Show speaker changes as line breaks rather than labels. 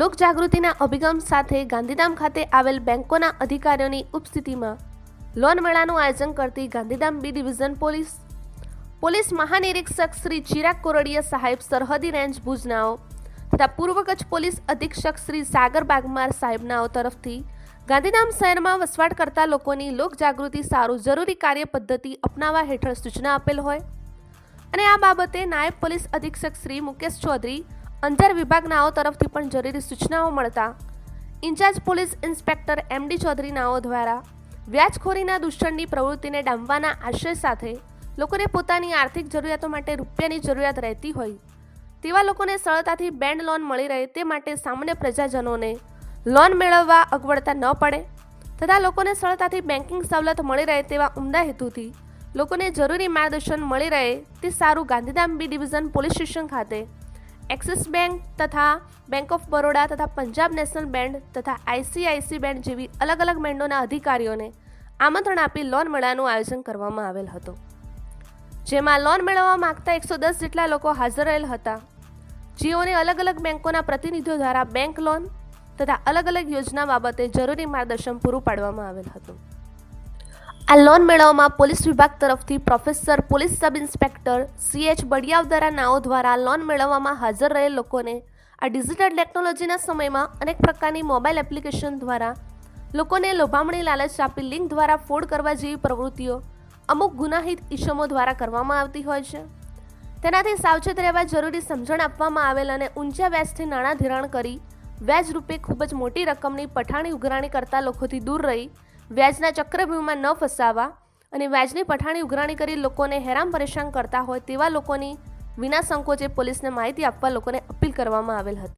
લોકજાગૃતિના અભિગમ સાથે ગાંધીધામ ખાતે આવેલ બેંકોના અધિકારીઓની ઉપસ્થિતિમાં લોન મેળાનું આયોજન કરતી Gandhidham B division police. Police મહાનિરીક્ષક Shri Chirag Kordiya સાહેબ સરહદી રેન્જ ભુજનાઓ તથા પૂર્વ કચ્છ પોલીસ અધિક્ષક શ્રી સાગર બાગમાર સાહેબનાઓ તરફથી ગાંધીધામ શહેરમાં વસવાટ કરતા લોકોની લોકજાગૃતિ સારું જરૂરી કાર્ય પદ્ધતિ અપનાવવા હેઠળ સૂચના આપેલ હોય. અને આ બાબતે નાયબ પોલીસ અધિક્ષક શ્રી મુકેશ ચૌધરી અંજાર વિભાગનાઓ તરફથી પણ જરૂરી સૂચનાઓ મળતા. Incharge police inspector MD Chaudhary નાઓ દ્વારા વ્યાજખોરીના દૂષણની પ્રવૃત્તિને ડામવાના આશય સાથે લોકોને પોતાની આર્થિક જરૂરિયાતો માટે રૂપિયાની જરૂરિયાત રહેતી હોય. તેવા લોકોને સરળતાથી બેન્ડ લોન મળી રહે તે માટે સામાન્ય પ્રજાજનોને લોન મેળવવા અગવડતા ન પડે તથા લોકોને સરળતાથી બેન્કિંગ સવલત મળી રહે તેવા ઉમદા હેતુથી લોકોને જરૂરી માર્ગદર્શન મળી રહે તે સારું Gandhidham B division police station ખાતે એક્સિસ બેંક તથા બેંક ઓફ બરોડા તથા પંજાબ નેશનલ બેન્ડ તથા આઈસીઆઈસી બેન્ડ જેવી અલગ અલગ બેન્ડોના અધિકારીઓને આમંત્રણ આપી લોન મેળાનું આયોજન કરવામાં આવેલ હતું. જેમાં લોન મેળવવા માંગતા એકસો દસ જેટલા લોકો હાજર રહેલ હતા. જેઓને અલગ અલગ બેંકોના પ્રતિનિધિઓ દ્વારા બેંક લોન તથા અલગ અલગ યોજના બાબતે જરૂરી માર્ગદર્શન પૂરું પાડવામાં આવેલ હતું. આ લોન મેળવવામાં પોલીસ વિભાગ તરફથી professor, police sub inspector C H Badiyavadara નાઓ દ્વારા લોન મેળવવામાં હાજર રહેલ લોકોને આ ડિજિટલ ટેકનોલોજીના સમયમાં અનેક પ્રકારની મોબાઈલ એપ્લિકેશન દ્વારા લોકોને લોભામણી લાલચ આપી લિંક દ્વારા ફોડ કરવા જેવી પ્રવૃત્તિઓ અમુક ગુનાહિત ઇસમો દ્વારા કરવામાં આવતી હોય છે. તેનાથી સાવચેત રહેવા જરૂરી સમજણ આપવામાં આવેલ અને ઊંચા વ્યાજથી નાણાં ધિરાણ કરી વ્યાજ રૂપે ખૂબ જ મોટી રકમની પઠાણી ઉઘરાણી કરતા લોકોથી દૂર રહી વ્યાજના ચક્રવ્યૂહમાં ન ફસાવા અને વ્યાજની પઠાણી ઉઘરાણી કરી લોકોને હેરાન પરેશાન કરતા હોય તેવા લોકોની વિના સંકોચે પોલીસને માહિતી આપવા લોકોને અપીલ કરવામાં આવેલ હતી.